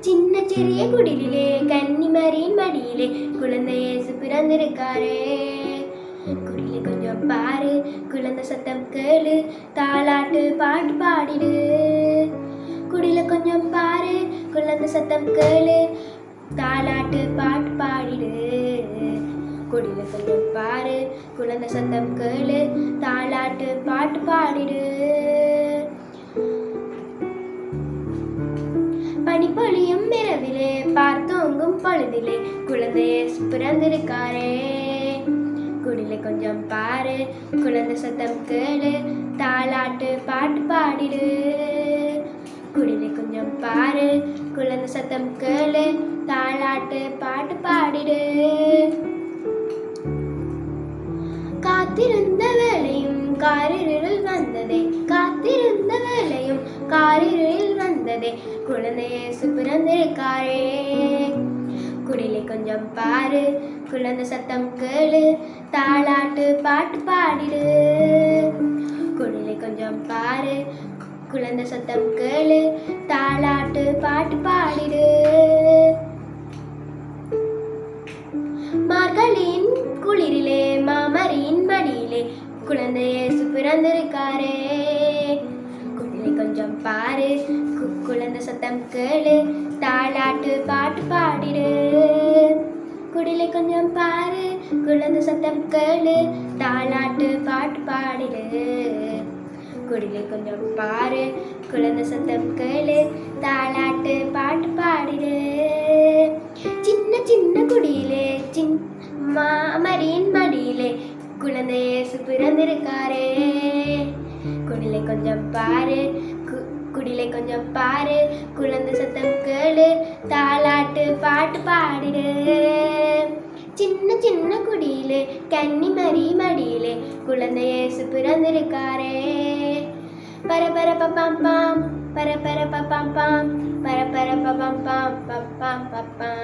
சின்ன சிறிய குடிலிலே கன்னிமரியின் மடியிலே குழந்தை இயேசு பிறந்திருக்காரே. குடிலே கொஞ்சம் பாரு குழந்தை சத்தம் கேளு தாளாட்டு பாட்டு பாடிடு. குடில கொஞ்சம் பாரு குழந்தை சத்தம் கேளு தாளாட்டு பாட்டு பாடிடு. குடில கொஞ்சம் பாரு குழந்தை சத்தம் கேளு தாளாட்டு பாட்டு பாடிடு. பனிப்பொழியும் இரவிலே பார்த்தோங்கும் பொழுதிலே குழந்தைய பிறந்திருக்காரே. குடில கொஞ்சம் பாரு குழந்தை சத்தம் கேளு தாளாட்டு பாட்டு பாடிடு. குடில கொஞ்சம் பாரு குழந்தை சத்தம் கேளு தாளாட்டு பாட்டு பாடிடு. காத்திருந்த வேலையும் காரிருள் வந்ததே காத்திருந்த வேலையும் காரிருளில் வந்ததே. குழந்தையே சுப்பிறந்திருக்காரே குடிலை கொஞ்சம் பாரு குழந்தை சத்தம் கேளு தாளாட்டு பாட்டு பாடிடு. குடிலை கொஞ்சம் பாரு குழந்தை சத்தம் கேளு தாளாட்டு பாட்டு பாடிடு. மடியிலே பிறந்திருக்காரே குழந்தை கொஞ்சம் பாரு குழந்தை சத்தம் கேளு தாளாட்டு பாட்டு பாடிடு. குடிலை கொஞ்சம் பாரு குழந்தை சத்தம் கேளு தாளாட்டு பாட்டு பாடிடு. குடிலை கொஞ்சம் பாரு குழந்தை சத்தம் கேளு தாளாட்டு பாட்டு பாடிடு. இயேசு குடிலை கொஞ்சம் பாரு. குடிலை கொஞ்சம் பாரு. குழந்தை சத்தம் கேளு. தாளாட்டு பாட்டு பாடிடு. சின்ன சின்ன குடியிலே கன்னி மறி மடியிலே குழந்தையேசு பிறந்திருக்காரே. பரபர பப்பாம் பாம் பரபர பப்பாம் பாம் பரபர பப்பாம் பாம் பப்பாம் பப்பாம்